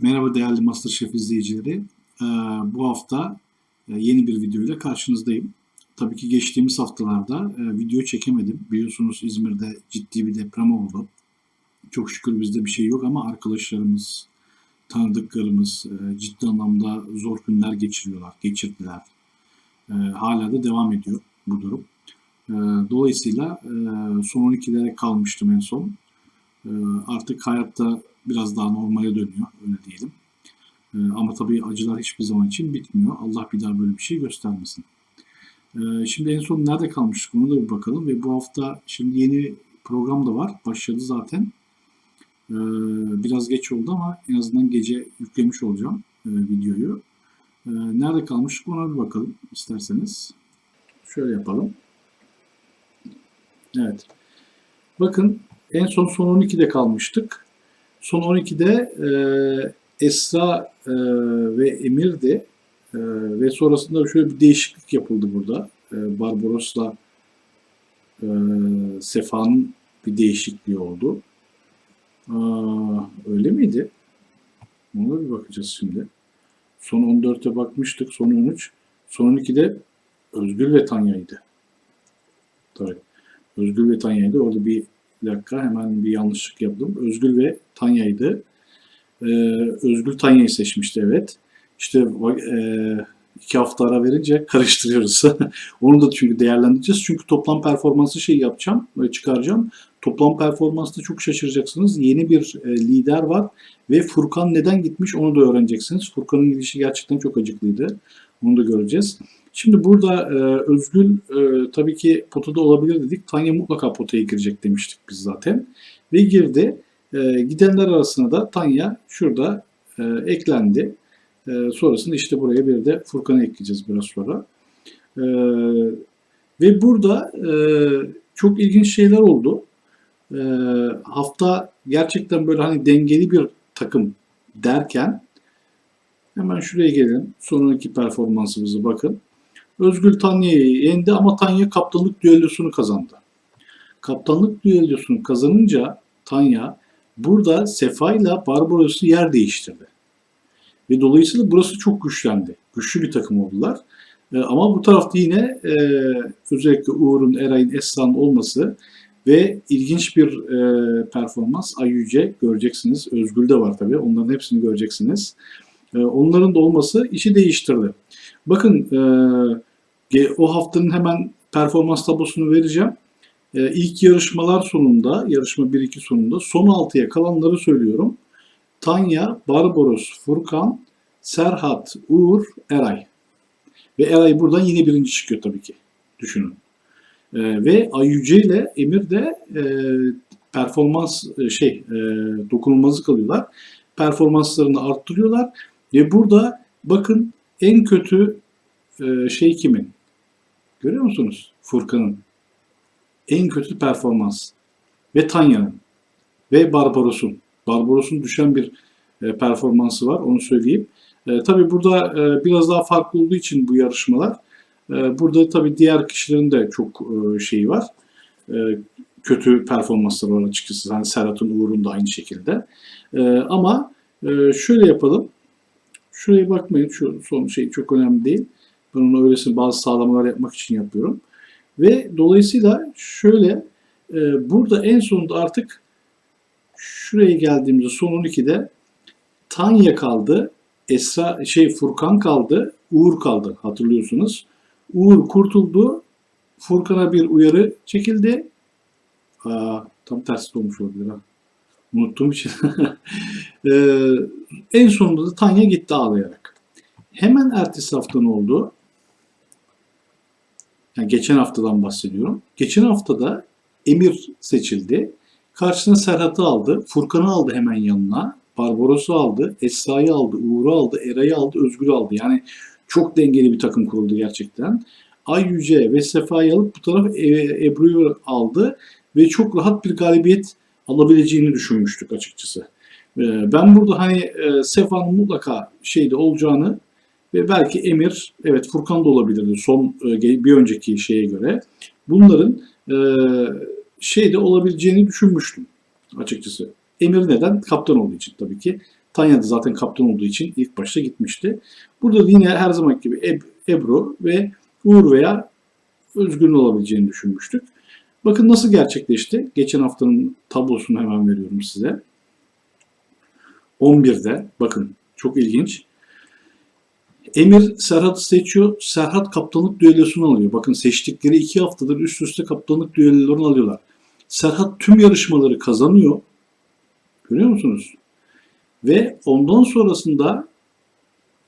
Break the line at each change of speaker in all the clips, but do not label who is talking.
Merhaba değerli MasterChef izleyicileri. Ee, bu hafta e, yeni bir video ile karşınızdayım. Tabii ki geçtiğimiz haftalarda e, video çekemedim. Biliyorsunuz İzmir'de ciddi bir deprem oldu. Çok şükür bizde bir şey yok ama arkadaşlarımız, tanıdıklarımız e, ciddi anlamda zor günler geçiriyorlar, geçirdiler. Hala da devam ediyor bu durum. Dolayısıyla son 12'lere kalmıştım en son. Artık hayatta biraz daha normale dönüyor, öyle diyelim. E, ama tabii acılar hiçbir zaman için bitmiyor. Allah bir daha böyle bir şey göstermesin. E, şimdi en son nerede kalmıştık ona da bir bakalım. Ve bu hafta şimdi yeni program da var. Başladı zaten. E, biraz geç oldu ama en azından gece yüklemiş olacağım e, videoyu. Nerede kalmıştık ona bir bakalım isterseniz. Şöyle yapalım. Evet. Bakın en son son 12'de kalmıştık. Son 12'de e, Esra e, ve Emir'di. E, ve sonrasında şöyle bir değişiklik yapıldı burada. E, Barbaros'la e, Sefa'nın bir değişikliği oldu. Aa, öyle miydi? Ona bir bakacağız şimdi. Son 14'e bakmıştık. Son 13. Son 12'de Özgür ve Tanya'ydı. Tabii. Özgür ve Tanya'ydı. Orada bir bir dakika hemen bir yanlışlık yaptım. Özgül ve Tanya'ydı. Ee, Özgül Tanya'yı seçmişti evet. İşte e, iki hafta ara verince karıştırıyoruz. Onu da çünkü değerlendireceğiz. Çünkü toplam performansı şey yapacağım, e, çıkaracağım. Toplam performansta çok şaşıracaksınız. Yeni bir e, lider var ve Furkan neden gitmiş onu da öğreneceksiniz. Furkan'ın gidişi gerçekten çok acıklıydı. Onu da göreceğiz. Şimdi burada e, Özgül e, tabii ki potada olabilir dedik. Tanya mutlaka potaya girecek demiştik biz zaten. Ve girdi. E, gidenler arasında da Tanya şurada e, eklendi. E, sonrasında işte buraya bir de Furkan'ı ekleyeceğiz biraz sonra. E, ve burada e, çok ilginç şeyler oldu. E, hafta gerçekten böyle hani dengeli bir takım derken hemen şuraya gelin. Sonraki performansımızı bakın. Özgül Tanya'yı yendi ama Tanya kaptanlık düellosunu kazandı. Kaptanlık düellosunu kazanınca Tanya burada Sefa ile Barbaros'u yer değiştirdi. Ve dolayısıyla burası çok güçlendi. Güçlü bir takım oldular. E, ama bu tarafta yine e, özellikle Uğur'un, Eray'ın, Esra'nın olması ve ilginç bir e, performans Ayyüce göreceksiniz. Özgül de var tabii. Onların hepsini göreceksiniz. E, onların da olması işi değiştirdi. Bakın e, o haftanın hemen performans tablosunu vereceğim. E, ilk yarışmalar sonunda, yarışma 1-2 sonunda son 6'ya kalanları söylüyorum. Tanya, Barbaros, Furkan, Serhat, Uğur, Eray. Ve Eray buradan yine birinci çıkıyor tabii ki. Düşünün. E, ve Ayyüce ile Emir de e, performans e, şey e, dokunulmazlık alıyorlar. Performanslarını arttırıyorlar. Ve burada bakın en kötü e, şey kimin? Görüyor musunuz? Furkan'ın. En kötü performans. Ve Tanya'nın. Ve Barbaros'un. Barbaros'un düşen bir e, performansı var. Onu söyleyeyim. E, tabii burada e, biraz daha farklı olduğu için bu yarışmalar. E, burada tabii diğer kişilerin de çok e, şeyi var. E, kötü performansları var açıkçası. Hani Serhat'ın Uğur'un da aynı şekilde. E, ama e, şöyle yapalım. Şuraya bakmayın. Şu son şey çok önemli değil. Ben onu öylesine bazı sağlamalar yapmak için yapıyorum. Ve dolayısıyla şöyle e, burada en sonunda artık şuraya geldiğimizde son 12'de Tanya kaldı. Esra şey Furkan kaldı. Uğur kaldı hatırlıyorsunuz. Uğur kurtuldu. Furkan'a bir uyarı çekildi. Aa, tam tersi olmuş olabilir ha. Unuttuğum için. ee, en sonunda da Tanya gitti ağlayarak. Hemen ertesi hafta ne oldu? Yani geçen haftadan bahsediyorum. Geçen haftada Emir seçildi. Karşısına Serhat'ı aldı. Furkan'ı aldı hemen yanına. Barbaros'u aldı. Esra'yı aldı. Uğur'u aldı. Eray'ı aldı. Özgür'ü aldı. Yani çok dengeli bir takım kuruldu gerçekten. Ay Yüce ve Sefa'yı alıp bu taraf Ebru'yu aldı. Ve çok rahat bir galibiyet alabileceğini düşünmüştük açıkçası. Ee, ben burada hani e, Sefa'nın mutlaka şeyde olacağını ve belki Emir, evet Furkan da olabilirdi son e, bir önceki şeye göre. Bunların e, şeyde olabileceğini düşünmüştüm açıkçası. Emir neden? Kaptan olduğu için tabii ki. Tanya da zaten kaptan olduğu için ilk başta gitmişti. Burada da yine her zaman gibi Eb- Ebru ve Uğur veya Özgür'ün olabileceğini düşünmüştük. Bakın nasıl gerçekleşti. Geçen haftanın tablosunu hemen veriyorum size. 11'de bakın çok ilginç. Emir Serhat'ı seçiyor. Serhat kaptanlık düellosunu alıyor. Bakın seçtikleri iki haftadır üst üste kaptanlık düellolarını alıyorlar. Serhat tüm yarışmaları kazanıyor. Görüyor musunuz? Ve ondan sonrasında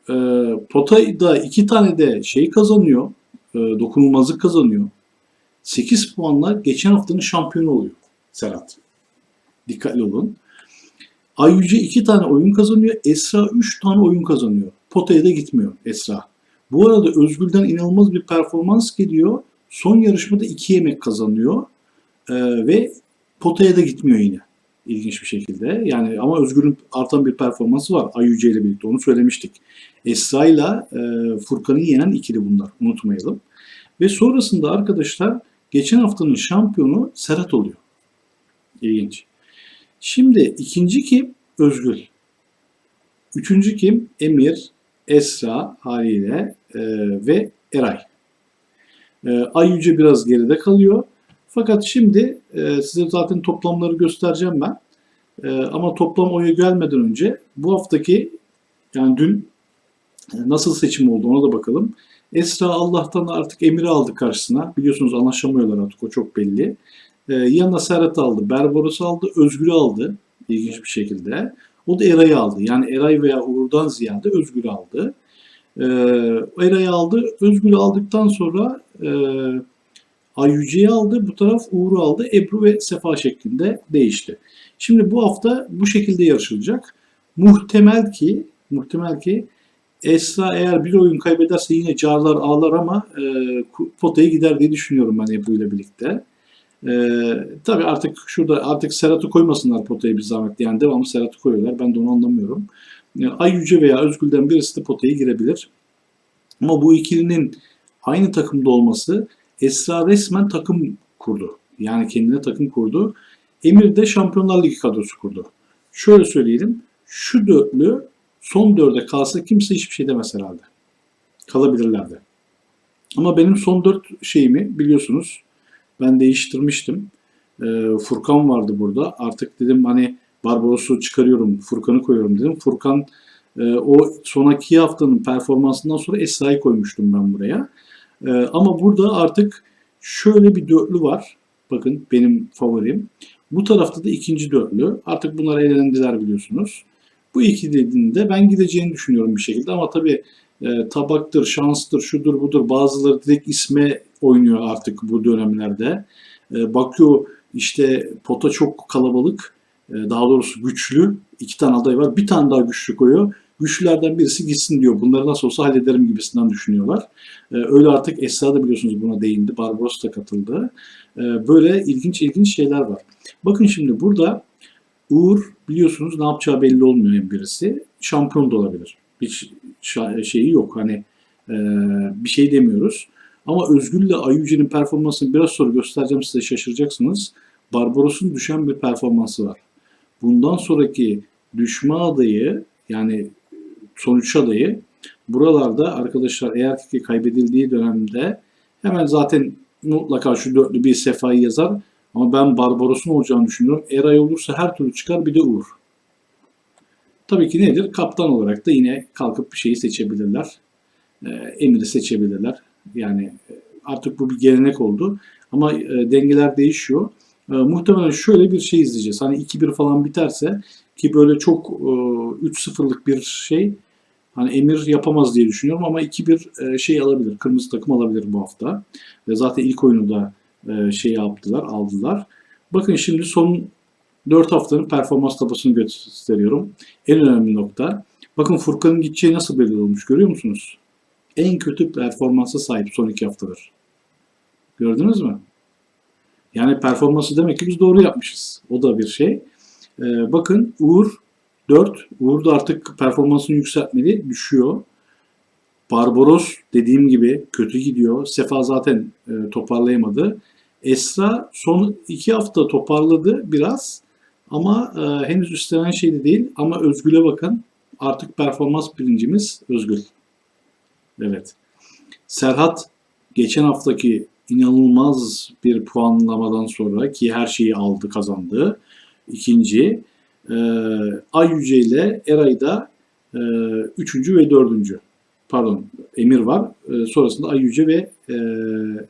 e, Pota'da iki tane de şey kazanıyor. E, dokunulmazlık kazanıyor. 8 puanla geçen haftanın şampiyonu oluyor Serhat. Dikkatli olun. Ayyüce 2 tane oyun kazanıyor. Esra 3 tane oyun kazanıyor. Pota'ya da gitmiyor Esra. Bu arada Özgül'den inanılmaz bir performans geliyor. Son yarışmada 2 yemek kazanıyor. Ee, ve potaya da gitmiyor yine. İlginç bir şekilde. Yani ama Özgür'ün artan bir performansı var. Ayyüce ile birlikte onu söylemiştik. Esra ile e, Furkan'ı yenen ikili bunlar. Unutmayalım. Ve sonrasında arkadaşlar geçen haftanın şampiyonu Serhat oluyor. İlginç. Şimdi ikinci kim? Özgül. Üçüncü kim? Emir, Esra haliyle e, ve Eray. E, Ay Yüce biraz geride kalıyor. Fakat şimdi e, size zaten toplamları göstereceğim ben. E, ama toplam oya gelmeden önce bu haftaki yani dün e, nasıl seçim oldu ona da bakalım. Esra Allah'tan artık Emir'i aldı karşısına. Biliyorsunuz anlaşamıyorlar artık o çok belli. E, yanına Serhat aldı, Berbaros'u aldı, Özgür'ü aldı ilginç bir şekilde. O da Eray'ı aldı. Yani Eray veya Uğur'dan ziyade Özgür'ü aldı. E, Eray'ı aldı. Özgür'ü aldıktan sonra e, Ayyüce'yi aldı. Bu taraf Uğur'u aldı. Ebru ve Sefa şeklinde değişti. Şimdi bu hafta bu şekilde yarışılacak. Muhtemel ki muhtemel ki Esra eğer bir oyun kaybederse yine carlar ağlar ama e, potaya gider diye düşünüyorum ben Ebru ile birlikte. E, tabii artık şurada artık Serhat'ı koymasınlar potaya bir zahmet. Yani devamlı Serhat'ı koyuyorlar. Ben de onu anlamıyorum. E, Ay Yüce veya Özgül'den birisi de potaya girebilir. Ama bu ikilinin aynı takımda olması Esra resmen takım kurdu. Yani kendine takım kurdu. Emir de Şampiyonlar Ligi kadrosu kurdu. Şöyle söyleyelim. Şu dörtlü son dörde kalsa kimse hiçbir şey demez herhalde. Kalabilirlerdi. Ama benim son dört şeyimi biliyorsunuz ben değiştirmiştim. Ee, Furkan vardı burada. Artık dedim hani Barbaros'u çıkarıyorum, Furkan'ı koyuyorum dedim. Furkan e, o sonraki haftanın performansından sonra Esra'yı koymuştum ben buraya. E, ama burada artık şöyle bir dörtlü var. Bakın benim favorim. Bu tarafta da ikinci dörtlü. Artık bunlar eğlendiler biliyorsunuz. Bu ikilinin de ben gideceğini düşünüyorum bir şekilde ama tabii e, tabaktır, şanstır, şudur budur bazıları direkt isme oynuyor artık bu dönemlerde. E, bakıyor işte pota çok kalabalık, e, daha doğrusu güçlü. iki tane aday var. Bir tane daha güçlü koyuyor. Güçlülerden birisi gitsin diyor. Bunları nasıl olsa hallederim gibisinden düşünüyorlar. E, öyle artık Esra da biliyorsunuz buna değindi. Barbaros da katıldı. E, böyle ilginç ilginç şeyler var. Bakın şimdi burada Uğur biliyorsunuz ne yapacağı belli olmuyor birisi. Şampiyon da olabilir. Hiç şeyi yok. Hani e, bir şey demiyoruz. Ama Özgül ile Ayüce'nin performansını biraz sonra göstereceğim size şaşıracaksınız. Barbaros'un düşen bir performansı var. Bundan sonraki düşme adayı yani sonuç adayı buralarda arkadaşlar eğer ki kaybedildiği dönemde hemen zaten mutlaka şu dörtlü bir sefayı yazar. Ama ben Barbaros'un olacağını düşünüyorum. Eray olursa her türlü çıkar bir de Uğur. Tabii ki nedir? Kaptan olarak da yine kalkıp bir şeyi seçebilirler. E, Emir'i seçebilirler. Yani e, artık bu bir gelenek oldu. Ama e, dengeler değişiyor. E, muhtemelen şöyle bir şey izleyeceğiz. Hani 2-1 falan biterse ki böyle çok e, 3-0'lık bir şey hani Emir yapamaz diye düşünüyorum ama 2-1 e, şey alabilir. Kırmızı takım alabilir bu hafta. Ve zaten ilk oyunu da e, şey yaptılar, aldılar. Bakın şimdi son 4 haftanın performans tablosunu gösteriyorum. En önemli nokta. Bakın Furkan'ın gideceği nasıl belli olmuş görüyor musunuz? En kötü performansa sahip son 2 haftadır. Gördünüz mü? Yani performansı demek ki biz doğru yapmışız. O da bir şey. Ee, bakın Uğur 4. Uğur da artık performansını yükseltmeli. Düşüyor. Barbaros dediğim gibi kötü gidiyor. Sefa zaten e, toparlayamadı. Esra son iki hafta toparladı biraz. Ama e, henüz üstlenen şey de değil. Ama Özgül'e bakın. Artık performans birincimiz Özgül. Evet. Serhat geçen haftaki inanılmaz bir puanlamadan sonra ki her şeyi aldı kazandı. İkinci. E, Ay Yüce ile Eray da e, üçüncü ve dördüncü. Pardon Emir var. E, sonrasında Ay Yüce ve e,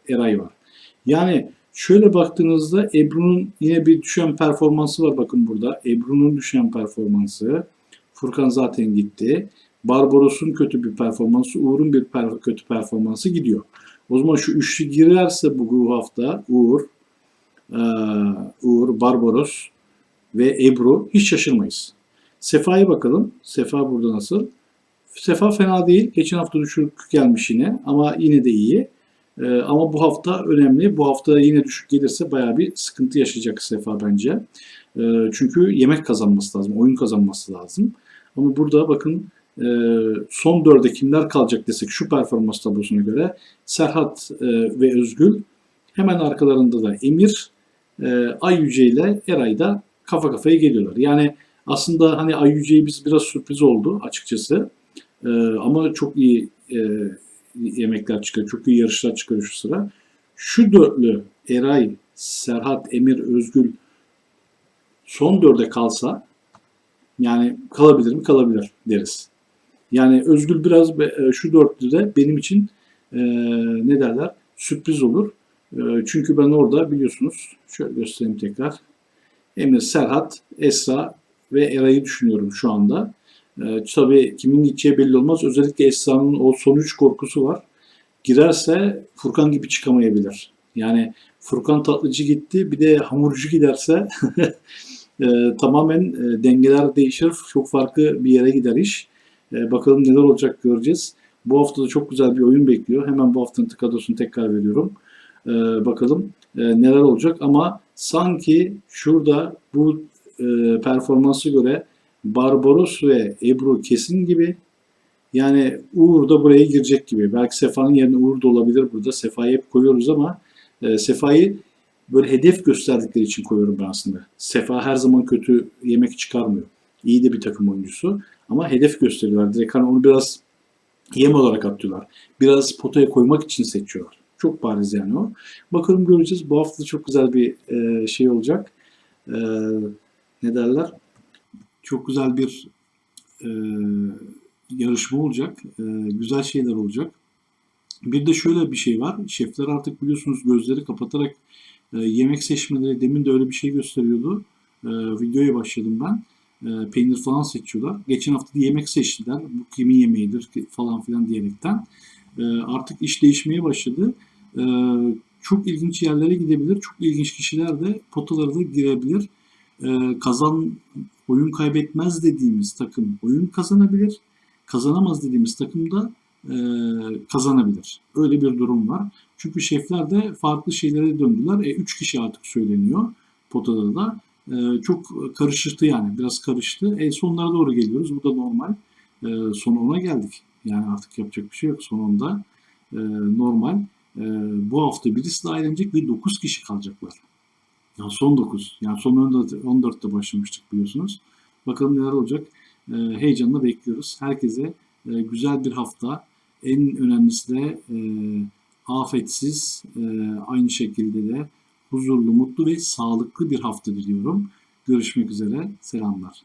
Eray var. Yani şöyle baktığınızda Ebru'nun yine bir düşen performansı var bakın burada. Ebru'nun düşen performansı. Furkan zaten gitti. Barbaros'un kötü bir performansı, Uğur'un bir per- kötü performansı gidiyor. O zaman şu üçlü girerse bu, hafta Uğur, e, Uğur, Barbaros ve Ebru hiç şaşırmayız. Sefa'ya bakalım. Sefa burada nasıl? Sefa fena değil. Geçen hafta düşük gelmiş yine ama yine de iyi. Ee, ama bu hafta önemli. Bu hafta yine düşük gelirse bayağı bir sıkıntı yaşayacak Sefa bence. Ee, çünkü yemek kazanması lazım, oyun kazanması lazım. Ama burada bakın e, son dörde kimler kalacak desek şu performans tablosuna göre Serhat e, ve Özgül hemen arkalarında da Emir, e, Ay Yüce ile Eray da kafa kafaya geliyorlar. Yani aslında hani Ay Yüce'yi biz biraz sürpriz oldu açıkçası. E, ama çok iyi e, yemekler çıkıyor. Çok iyi yarışlar çıkıyor şu sıra. Şu dörtlü Eray, Serhat, Emir, Özgül son dörde kalsa yani kalabilir mi? Kalabilir deriz. Yani Özgül biraz e, şu dörtlüde benim için e, ne derler? Sürpriz olur. E, çünkü ben orada biliyorsunuz şöyle göstereyim tekrar. Emir, Serhat, Esra ve Eray'ı düşünüyorum şu anda. E, tabii kimin gideceği belli olmaz. Özellikle Esra'nın o sonuç korkusu var. Girerse Furkan gibi çıkamayabilir. Yani Furkan Tatlıcı gitti bir de hamurcu giderse e, tamamen e, dengeler değişir. Çok farklı bir yere gider iş. E, bakalım neler olacak göreceğiz. Bu hafta da çok güzel bir oyun bekliyor. Hemen bu haftanın tıkadosunu tekrar veriyorum. E, bakalım e, neler olacak ama sanki şurada bu e, performansı göre Barbaros ve Ebru kesin gibi. Yani Uğur da buraya girecek gibi. Belki Sefa'nın yerine Uğur da olabilir burada. Sefa'yı hep koyuyoruz ama e, Sefa'yı böyle hedef gösterdikleri için koyuyorum ben aslında. Sefa her zaman kötü yemek çıkarmıyor. İyi de bir takım oyuncusu. Ama hedef gösteriyorlar. Direkt hani onu biraz yem olarak atıyorlar. Biraz potaya koymak için seçiyorlar. Çok bariz yani o. Bakalım göreceğiz. Bu hafta çok güzel bir e, şey olacak. E, ne derler? Çok güzel bir e, yarışma olacak. E, güzel şeyler olacak. Bir de şöyle bir şey var. Şefler artık biliyorsunuz gözleri kapatarak e, yemek seçmeleri demin de öyle bir şey gösteriyordu. E, videoya başladım ben. E, peynir falan seçiyorlar. Geçen hafta da yemek seçtiler. Bu kimin yemeğidir falan filan diyerekten. E, artık iş değişmeye başladı. E, çok ilginç yerlere gidebilir. Çok ilginç kişiler de potalara da girebilir. E, kazan oyun kaybetmez dediğimiz takım oyun kazanabilir. Kazanamaz dediğimiz takım da e, kazanabilir. Öyle bir durum var. Çünkü şefler de farklı şeylere döndüler. E, üç kişi artık söyleniyor potada da. E, çok karıştı yani. Biraz karıştı. E, sonlara doğru geliyoruz. Bu da normal. E, son 10'a geldik. Yani artık yapacak bir şey yok. Son 10'da e, normal. E, bu hafta birisi daha eğlenecek ve 9 kişi kalacaklar. Yani son 9. Yani son 14, 14'te başlamıştık biliyorsunuz. Bakalım neler olacak. E, heyecanla bekliyoruz. Herkese e, güzel bir hafta. En önemlisi de e, afetsiz, e, aynı şekilde de huzurlu, mutlu ve sağlıklı bir hafta diliyorum. Görüşmek üzere. Selamlar.